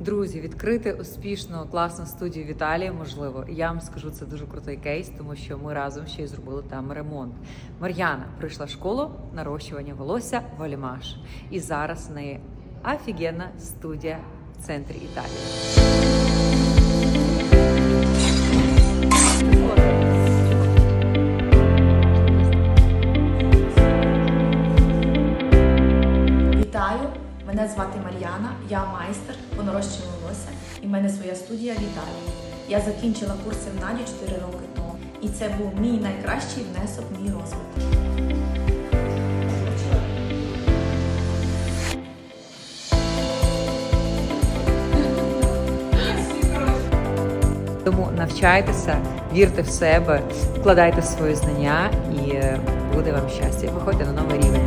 Друзі, відкрити успішну класну студію в Італії можливо. Я вам скажу, це дуже крутий кейс, тому що ми разом ще й зробили там ремонт. Мар'яна пройшла школу нарощування волосся в І зараз в неї офігенна студія в центрі Італії. Мене звати Мар'яна, я майстер по нарощенню волосся і в мене своя студія в Італії. Я закінчила курси в Наді 4 роки тому, і це був мій найкращий внесок в мій розвиток. Тому навчайтеся, вірте в себе, вкладайте свої знання і е, буде вам щастя. Виходьте на новий рівень.